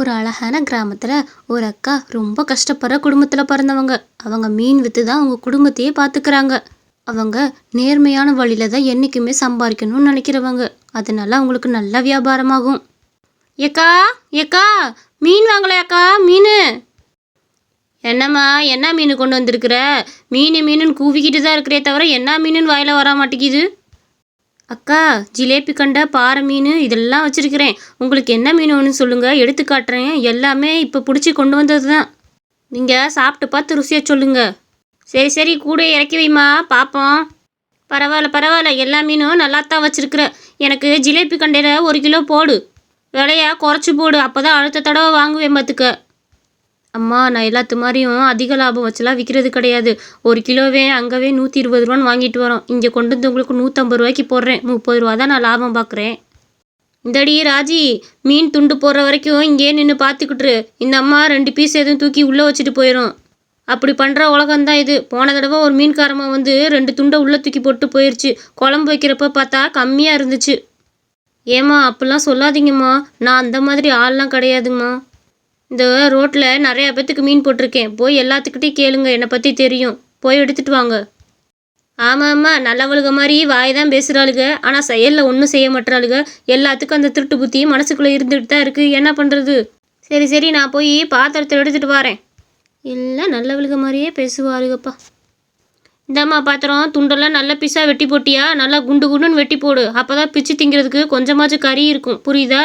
ஒரு அழகான கிராமத்தில் ஒரு அக்கா ரொம்ப கஷ்டப்படுற குடும்பத்தில் பிறந்தவங்க. அவங்க மீன் விற்று தான் அவங்க குடும்பத்தையே பார்த்துக்கிறாங்க அவங்க நேர்மையான வழியில தான் என்றைக்குமே சம்பாதிக்கணும்னு நினைக்கிறவங்க. அதனால அவங்களுக்கு நல்ல வியாபாரமாகும். ஏக்கா ஏக்கா மீன் வாங்கலையாக்கா மீன்? என்னம்மா என்ன மீன் கொண்டு வந்திருக்கிற? மீன் மீனுன்னு கூவிக்கிட்டு தான் இருக்கிறே தவிர என்ன மீனுன்னு வாயில வர மாட்டேங்குது. அக்கா ஜிலேபி கண்டை பாறை மீன் இதெல்லாம் வச்சுருக்கிறேன். உங்களுக்கு என்ன மீன் வேணும்னு சொல்லுங்கள் எடுத்து காட்டுறேன். எல்லாமே இப்போ பிடிச்சி கொண்டு வந்தது தான் நீங்கள் சாப்பிட்டு பார்த்து ருசியாக சொல்லுங்கள் சரி சரி கூட இறக்கி வைமா. பார்ப்போம் பரவாயில்ல பரவாயில்ல. எல்லா மீனும் நல்லா தான் வச்சுருக்குற. எனக்கு ஜிலேபி கண்டையில் ஒரு கிலோ போடு. விலையை குறைச்சி போடு. அப்போ தான் அடுத்த தடவை வாங்குவேன் பார்த்துக்க. அம்மா நான் எல்லாத்து மாதிரியும் அதிக லாபம் வச்சுலாம் விற்கிறது கிடையாது. ஒரு கிலோவே அங்கவே நூற்றி இருபது ரூபான்னு வாங்கிட்டு வரோம். இங்கே கொண்டு வந்து உங்களுக்கு நூற்றம்பது ரூபாய்க்கு போடுறேன். முப்பது ரூபா தான் நான் லாபம் பார்க்குறேன் இந்தடி ராஜி மீன் துண்டு போடுற வரைக்கும் இங்கேயே நின்று பார்த்துக்கிட்டுரு இந்த அம்மா ரெண்டு பீஸ் எதுவும் தூக்கி உள்ளே வச்சுட்டு போயிடும் அப்படி பண்ணுற உலகம்தான் இது. போன தடவை ஒரு மீன்காரமாக வந்து ரெண்டு துண்டை உள்ளே தூக்கி போட்டு போயிடுச்சு குழம்பு வைக்கிறப்ப பார்த்தா கம்மியாக இருந்துச்சு. ஏம்மா அப்படிலாம் சொல்லாதீங்கம்மா. நான் அந்த மாதிரி ஆள்லாம் கிடையாதுங்கம்மா. இந்த ரோட்டில் நிறையா பேத்துக்கு மீன் போட்டிருக்கேன். போய் எல்லாத்துக்கிட்டையும் கேளுங்க என்னை பற்றி தெரியும். போய் எடுத்துகிட்டு வாங்க. ஆமாம் ஆமாம் நல்லவளுக மாதிரி வாய் தான் பேசுகிறாளுங்க ஆனால் செயலில் ஒன்றும் செய்ய மாட்டாளுங்க எல்லாத்துக்கும் அந்த திருட்டு புத்தி மனசுக்குள்ளே இருந்துகிட்டு தான் இருக்குது என்ன பண்ணுறது சரி சரி நான் போய் பாத்திரத்தை எடுத்துகிட்டு வரேன். எல்லாம் நல்லவளுக மாதிரியே பேசுவாளுங்கப்பா இந்தாம்மா பாத்திரம் துண்டெல்லாம் நல்ல பீஸாக வெட்டி போட்டியா? நல்லா குண்டு குண்டுன்னு வெட்டி போடு. அப்போ தான் பிச்சு திங்கிறதுக்கு கொஞ்சமாச்சும் கறி இருக்கும். புரியுதா?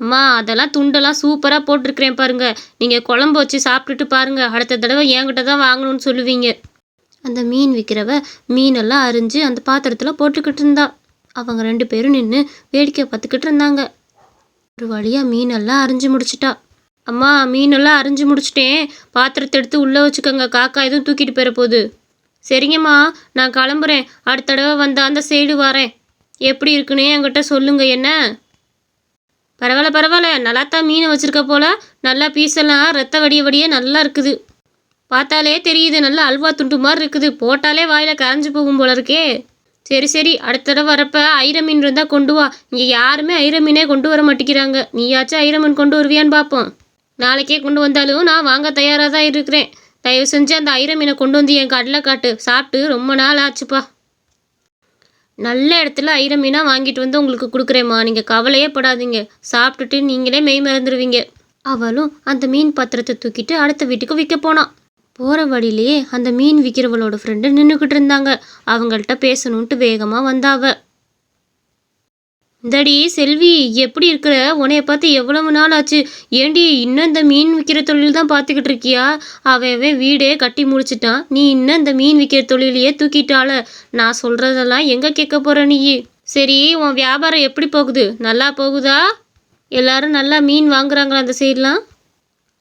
அம்மா அதெல்லாம் துண்டெல்லாம் சூப்பராக போட்டிருக்கிறேன் பாருங்க. நீங்கள் குழம்பு வச்சு சாப்பிட்டுட்டு பாருங்க. அடுத்த தடவை என்கிட்ட தான் வாங்கணும்னு சொல்லுவீங்க. அந்த மீன் விற்கிறவ மீனெல்லாம் அரிஞ்சு அந்த பாத்திரத்தில் போட்டுக்கிட்டு இருந்தா. அவங்க ரெண்டு பேரும் நின்று வேடிக்கை பார்த்துக்கிட்டு இருந்தாங்க. ஒரு வழியாக மீனெல்லாம் அரிஞ்சு முடிச்சிட்டா. அம்மா மீனெல்லாம் அரிஞ்சு முடிச்சிட்டேன். பாத்திரத்தை எடுத்து உள்ளே வச்சுக்கோங்க. காக்கா எதுவும் தூக்கிட்டு போயிட போகுது. சரிங்கம்மா நான் கிளம்புறேன். அடுத்த தடவை வந்தால் அந்த சைடு வரேன். எப்படி இருக்குன்னு என்கிட்ட சொல்லுங்க என்ன? பரவாயில்ல பரவாயில்ல. நல்லா தான் மீன் வச்சுருக்க போல். நல்லா பீஸெல்லாம் ரத்த வடிய வடியே நல்லா இருக்குது. பார்த்தாலே தெரியுது நல்லா அல்வா துண்டு மாதிரி இருக்குது. போட்டாலே வாயில் கரைஞ்சி போகும் போல இருக்கே. சரி சரி. அடுத்த தடவை வரப்ப ஐர மீன் இருந்தால் கொண்டு வா. இங்கே யாருமே ஐர மீனே கொண்டு வர மாட்டேங்கிறாங்க நீயாச்சும் ஐர மீன் கொண்டு வருவியான்னு பார்ப்போம். நாளைக்கே கொண்டு வந்தாலும் நான் வாங்க தயாராக தான் இருக்கிறேன். தயவு செஞ்சு அந்த ஐர மீனை கொண்டு வந்து என் கடலை காட்டு. சாப்பிட்டு ரொம்ப நாள் ஆச்சுப்பா. நல்ல இடத்துல ஐர மீனாக வாங்கிட்டு வந்து உங்களுக்கு கொடுக்குறேம்மா. நீங்கள் கவலையே படாதீங்க. சாப்பிட்டுட்டு நீங்களே மெய் மறந்துடுவீங்க அவளும் அந்த மீன் பத்திரத்தை தூக்கிட்டு அடுத்த வீட்டுக்கு விற்க போனான் போகிற வழியிலேயே அந்த மீன் விற்கிறவளோட ஃப்ரெண்டு நின்றுக்கிட்டு இருந்தாங்க. அவங்கள்ட்ட பேசணுன்ட்டு வேகமாக வந்தாவ இந்தடி செல்வி எப்படி இருக்கிற? உன்னைய பார்த்து எவ்வளவு நாள் ஆச்சு? ஏண்டி இன்னும் இந்த மீன் விற்கிற தொழில் தான் பார்த்துக்கிட்டு இருக்கியா? அவன் அவன் வீடே கட்டி முடிச்சிட்டான். நீ இன்னும் இந்த மீன் விற்கிற தொழிலையே தூக்கிட்டால நான் சொல்கிறதெல்லாம் எங்கே கேட்க போகிற நீ? சரி உன் வியாபாரம் எப்படி போகுது? நல்லா போகுதா? எல்லாரும் நல்லா மீன் வாங்குறாங்களா அந்த சைட்லாம்?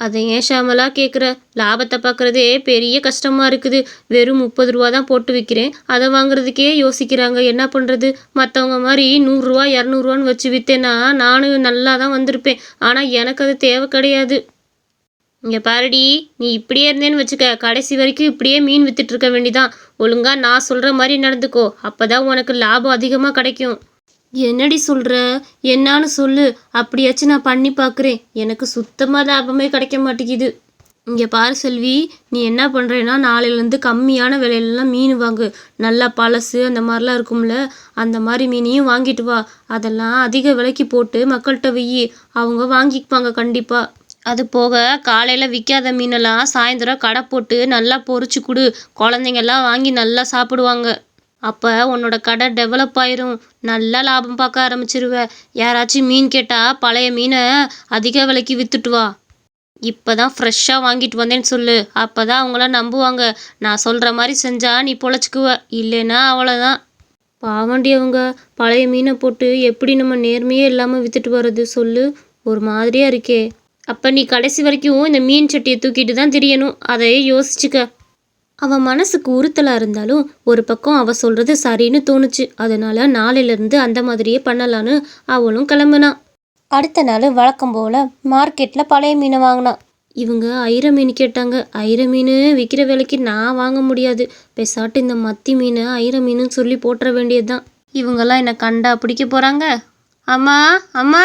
அதை ஏன் ஷாமலா கேட்குற லாபத்தை பார்க்குறதே பெரிய கஷ்டமாக இருக்குது. வெறும் முப்பது ரூபா தான் போட்டு விற்கிறேன் அதை வாங்குறதுக்கே யோசிக்கிறாங்க. என்ன பண்ணுறது மற்றவங்க மாதிரி நூறுரூவா இரநூறுவான்னு வச்சு விற்றேன்னா நானும் நல்லா தான் வந்திருப்பேன். ஆனால் எனக்கு அது தேவை கிடையாது. இங்கே பாருடி நீ இப்படியே இருந்தேன்னு வச்சுக்க. கடைசி வரைக்கும் இப்படியே மீன் விற்றுட்டு இருக்க வேண்டிதான். ஒழுங்காக நான் சொல்கிற மாதிரி நடந்துக்கோ. அப்போ தான் உனக்கு லாபம் அதிகமாக கிடைக்கும். என்னடி சொல்கிற என்னான்னு சொல்லு. அப்படியாச்சும் நான் பண்ணி பார்க்குறேன். எனக்கு சுத்தமாக லாபமே கிடைக்க மாட்டேங்குது. இங்கே பாரு செல்வி நீ என்ன பண்ணுறேன்னா நாளையிலேருந்து கம்மியான விலையிலலாம் மீன் வாங்கு. நல்லா பழசு அந்த மாதிரிலாம் இருக்கும்ல. அந்த மாதிரி மீனையும் வாங்கிட்டு வா. அதெல்லாம் அதிக விலைக்கு போட்டு மக்கள்கிட்ட வெயி. அவங்க வாங்கிப்பாங்க கண்டிப்பாக அது போக காலையில் விற்காத மீனெல்லாம் சாயந்தரம் கடை போட்டு நல்லா பொறிச்சு கொடு. குழந்தைங்கெல்லாம் வாங்கி நல்லா சாப்பிடுவாங்க. அப்போ உன்னோட கடை டெவலப் ஆயிரும். நல்லா லாபம் பார்க்க ஆரம்பிச்சிருவ. யாராச்சும் மீன் கேட்டால் பழைய மீனை அதிக விலைக்கு விற்றுட்டு வா. இப்போ தான் ஃப்ரெஷ்ஷாக வாங்கிட்டு வந்தேன்னு சொல்லு. அப்போ தான் அவங்களாம் நம்புவாங்க. நான் சொல்கிற மாதிரி செஞ்சால் நீ பொழைச்சிக்குவ. இல்லைன்னா அவ்வளோதான் பாவண்டி அவங்க. பழைய மீனை போட்டு எப்படி நம்ம நேர்மையே இல்லாமல் விற்றுட்டு வர்றது சொல்லு. ஒரு மாதிரியாக இருக்கே. அப்போ நீ கடைசி வரைக்கும் இந்த மீன் சட்டியை தூக்கிட்டு தான் திரியணும். அதை யோசிச்சுக்க. அவன் மனசுக்கு உறுத்தலாக இருந்தாலும் ஒரு பக்கம் அவள் சொல்கிறது சரின்னு தோணுச்சு. அதனால் நாளையிலேருந்து அந்த மாதிரியே பண்ணலான்னு அவளும் கிளம்புனான் அடுத்த நாள் வழக்கம் போல் மார்க்கெட்டில் பழைய மீனை வாங்கினான் இவங்க ஐர மீன் கேட்டாங்க. ஐர மீன் விற்கிற விலைக்கு நான் வாங்க முடியாது. பெசாட்டு இந்த மத்தி மீன் ஐர மீனுன்னு சொல்லி போட்டுற வேண்டியது தான் இவங்கெல்லாம் என்னை கண்டா பிடிக்க போகிறாங்க அம்மா அம்மா.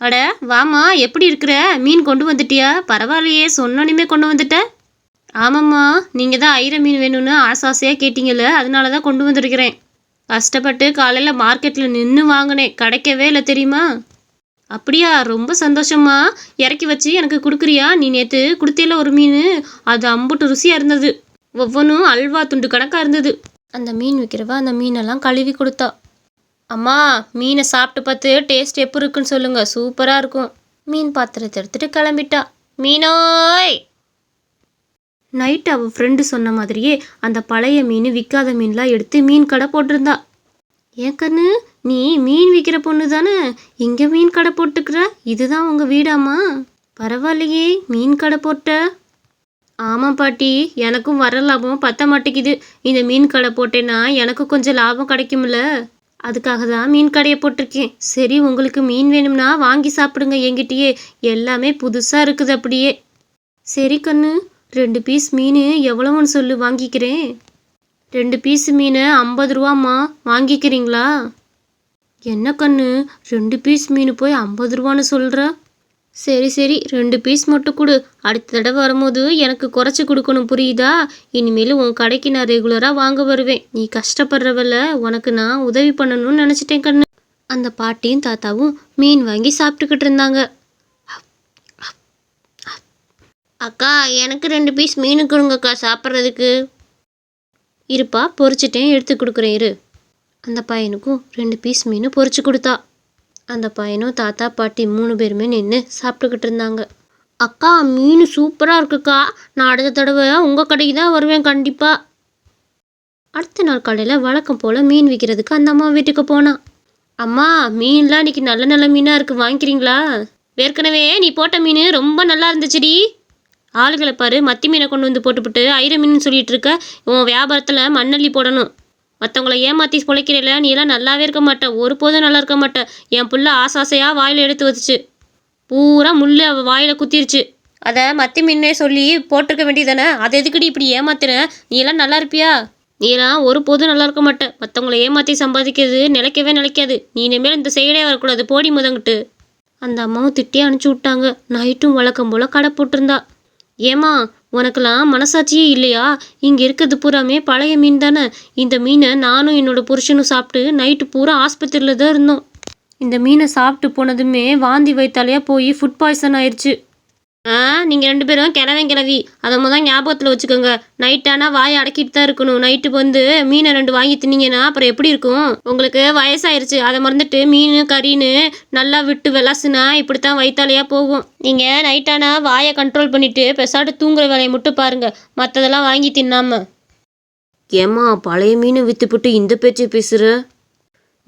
அட வாமா எப்படி இருக்கிற? மீன் கொண்டு வந்துட்டியா? பரவாயில்லையே சொன்னோன்னுமே கொண்டு வந்துட்ட. ஆமாம்மா நீங்கள் தான் ஐர மீன் வேணும்னு ஆசை ஆசையாக கேட்டீங்கல்ல அதனால தான் கொண்டு வந்திருக்கிறேன். கஷ்டப்பட்டு காலையில் மார்க்கெட்டில் நின்று வாங்கினேன். கிடைக்கவே இல்லை தெரியுமா? அப்படியா ரொம்ப சந்தோஷமா இறக்கி வச்சு எனக்கு கொடுக்குறியா? நீ நேற்று கொடுத்தியல ஒரு மீன். அது அம்புட்டு ருசியாக இருந்தது. ஒவ்வொன்றும் அல்வா துண்டு கணக்காக இருந்தது. அந்த மீன் விற்கிறவ அந்த மீனெல்லாம் கழுவி கொடுத்தா. அம்மா மீனை சாப்பிட்டு பார்த்து டேஸ்ட் எப்படி இருக்குன்னு சொல்லுங்கள் சூப்பராக இருக்கும். மீன் பாத்திரத்தை எடுத்துகிட்டு கிளம்பிட்டா. மீனோய்! நைட் அவள் ஃப்ரெண்டு சொன்ன மாதிரியே அந்த பழைய மீன் விற்காத மீன்லாம் எடுத்து மீன் கடை போட்டிருந்தா. ஏன் கண்ணு? நீ மீன் விற்கிற பொண்ணு தானே? இங்கே மீன் கடை போட்டுக்கிற? இதுதான் உங்கள் வீடாம்மா? பரவாயில்லையே மீன் கடை போட்ட. ஆமாம் பாட்டி எனக்கும் வர லாபம் பத்த மாட்டேங்குது. இந்த மீன் கடை போட்டேன்னா எனக்கு கொஞ்சம் லாபம் கிடைக்கும்ல. அதுக்காக தான் மீன் கடையை போட்டிருக்கேன். சரி உங்களுக்கு மீன் வேணும்னா வாங்கி சாப்பிடுங்க எங்கிட்டயே எல்லாமே புதுசாக இருக்குது அப்படியே. சரி கண்ணு. ரெண்டு பீஸ் மீன் எவ்வளவுன்னு சொல்லு வாங்கிக்கிறேன். ரெண்டு பீஸ் மீன் ஐம்பது ரூபாம்மா வாங்கிக்கிறீங்களா? என்ன கண்ணு ரெண்டு பீஸ் மீன் போய் ஐம்பது ரூபான்னு சொல்கிற சரி சரி ரெண்டு பீஸ் மட்டும் கொடு. அடுத்த தடவை வரும்போது எனக்கு குறைச்சி கொடுக்கணும் புரியுதா? இனிமேல் உன் கடைக்கு நான் ரெகுலராக வாங்க வருவேன். நீ கஷ்டப்படுறவல்ல உனக்கு நான் உதவி பண்ணணும்னு நினச்சிட்டேன் கண்ணு. அந்த பாட்டியும் தாத்தாவும் மீன் வாங்கி சாப்பிட்டுக்கிட்டு இருந்தாங்க. அக்கா எனக்கு ரெண்டு பீஸ் மீன் கொடுங்கக்கா சாப்பிட்றதுக்கு. இருப்பா பொறிச்சிட்டேன் எடுத்து கொடுக்குறேன் இரு. அந்த பையனுக்கும் ரெண்டு பீஸ் மீன் பொறிச்சு கொடுத்தா. அந்த பையனும் தாத்தா பாட்டி மூணு பேருமே நின்று சாப்பிட்டுக்கிட்டு இருந்தாங்க. அக்கா மீன் சூப்பராக இருக்குக்கா. நான் அடுத்த தடவை உங்கள் கடைக்கு தான் வருவேன் கண்டிப்பாக அடுத்த நாள் காலையில் வழக்கம் போல் மீன் விற்கிறதுக்கு அந்த அம்மா வீட்டுக்கு போனான் அம்மா மீன்லாம் இன்னைக்கு நல்ல நல்ல மீனாக இருக்குது வாங்கிக்கிறீங்களா? ஏற்கனவே நீ போட்ட மீன் ரொம்ப நல்லா இருந்துச்சுடி. ஆளுகளை பாரு மத்தி மீனை கொண்டு வந்து போட்டுவிட்டு ஐர மீன் சொல்லிட்டு இருக்க உன் வியாபாரத்தில் மண்ணள்ளி போடணும். மற்றவங்கள ஏமாற்றி பிழைக்கிறல நீ எல்லாம் நல்லாவே இருக்க மாட்ட ஒருபோதும் நல்லா இருக்க மாட்ட. என் புள்ள ஆசை ஆசையாக வாயில் எடுத்து வச்சுச்சு. பூரா முள் வாயில் குத்திருச்சு. அதை மத்தி மீனே சொல்லி போட்டிருக்க வேண்டியதானே அதை எதுக்குடி இப்படி ஏமாத்துற? நீ எல்லாம் நல்லா இருப்பியா? நீ எல்லாம் ஒருபோதும் நல்லா இருக்க மாட்ட. மற்றவங்கள ஏமாற்றி சம்பாதிக்கிறது நிலைக்கவே நிலைக்காது. நீ இனிமேல் இந்த செயலே வரக்கூடாது. போடி முதங்கிட்டு. அந்த அம்மாவும் திட்டியே அனுப்பிச்சி விட்டாங்க. நைட்டும் வழக்கம் போல் கடை போட்டிருந்தா. ஏமா உனக்கெல்லாம் மனசாட்சியே இல்லையா? இங்கே இருக்கிறது பூராமே பழைய மீன் தானே? இந்த மீனை நானும் என்னோட புருஷனும் சாப்பிட்டு நைட்டு பூரா ஆஸ்பத்திரியில் தான் இருந்தோம். இந்த மீனை சாப்பிட்டு போனதுமே வாந்தி வைத்தாலேயே போய் ஃபுட் பாய்சன் ஆயிடுச்சு ஆ நீங்கள் ரெண்டு பேரும் கிழவன் கிழவி. அதை முதல் ஞாபகத்தில் வச்சுக்கோங்க. நைட்டானா வாயை அடக்கிட்டு தான் இருக்கணும். நைட்டு வந்து மீனை ரெண்டு வாங்கி தின்னீங்கன்னா அப்புறம் எப்படி இருக்கும்? உங்களுக்கு வயசாயிருச்சு. அதை மறந்துட்டு மீன் கறின்னு நல்லா விட்டு விளாசுனா இப்படி தான் வயிற்றாலையாக போகும் நீங்கள் நைட்டானா வாயை கண்ட்ரோல் பண்ணிவிட்டு பெசாட்டு தூங்குற வேலையை மட்டும் பாருங்கள் மற்றதெல்லாம் வாங்கி தின்னாம. ஏம்மா பழைய மீனை விற்றுப்புட்டு இந்த பேச்சு பேசுகிற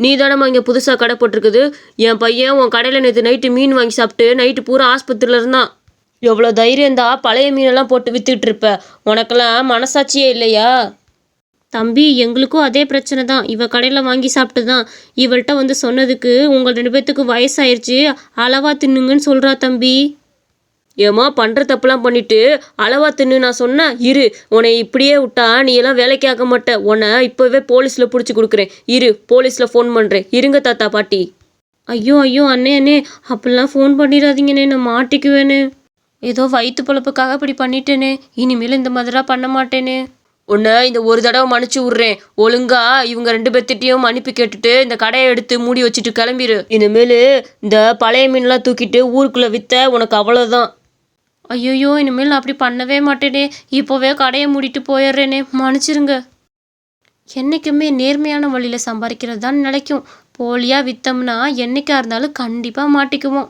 நீ தானம்மா இங்கே புதுசாக கடை போட்டிருக்குது. என் பையன் உன் கடையில் நேற்று நைட்டு மீன் வாங்கி சாப்பிட்டு நைட்டு பூரா ஆஸ்பத்திரியில் இருந்தான். எவ்வளோ தைரியம் தான் பழைய மீனெல்லாம் போட்டு வித்துட்டு இருப்ப உனக்கெல்லாம் மனசாட்சியே இல்லையா? தம்பி எங்களுக்கும் அதே பிரச்சனை தான். இவ கடையில் வாங்கி சாப்பிட்டு தான் இவள்கிட்ட வந்து சொன்னதுக்கு உங்கள் ரெண்டு பேர்த்துக்கு வயசாயிருச்சு. அளவா தின்னுங்கன்னு சொல்கிறா தம்பி. ஏம்மா பண்ணுற தப்புலாம் பண்ணிட்டு அளவா தின்னு. நான் சொன்னேன் இரு உன்னை இப்படியே விட்டா நீ எல்லாம் வேலைக்கு ஆக மாட்ட. உன்னை இப்போவே போலீஸில் பிடிச்சி கொடுக்குறேன். இரு போலீஸில் ஃபோன் பண்ணுறேன் இருங்க தாத்தா பாட்டி. ஐயோ ஐயோ அண்ணே அண்ணே அப்படிலாம் ஃபோன் பண்ணிடாதீங்கண்ணே நான் மாட்டிக்குவேனே ஏதோ வயிற்று பொழப்புக்காக இப்படி பண்ணிட்டேனே. இனிமேல் இந்த மாதிரிலாம் பண்ண மாட்டேனே. உன்னை இந்த ஒரு தடவை மன்னிச்சு விட்றேன். ஒழுங்கா இவங்க ரெண்டு பேர்த்திட்டையும் மன்னிப்பு கேட்டுட்டு இந்த கடையை எடுத்து மூடி வச்சுட்டு கிளம்பிடு இனிமேல் இந்த பழைய மீன்லாம் தூக்கிட்டு ஊருக்குள்ளே வித்த உனக்கு அவ்வளோதான் ஐயோயோ இனிமேல் நான் அப்படி பண்ணவே மாட்டேனே. இப்போவே கடையை மூடிட்டு போயிடுறேனே. மன்னிச்சிருங்க. என்றைக்குமே நேர்மையான வழியில் சம்பாதிக்கிறது தான் நிலைக்கும். போலியாக விற்றோம்னா என்றைக்கா இருந்தாலும் கண்டிப்பாக மாட்டிக்குவோம்.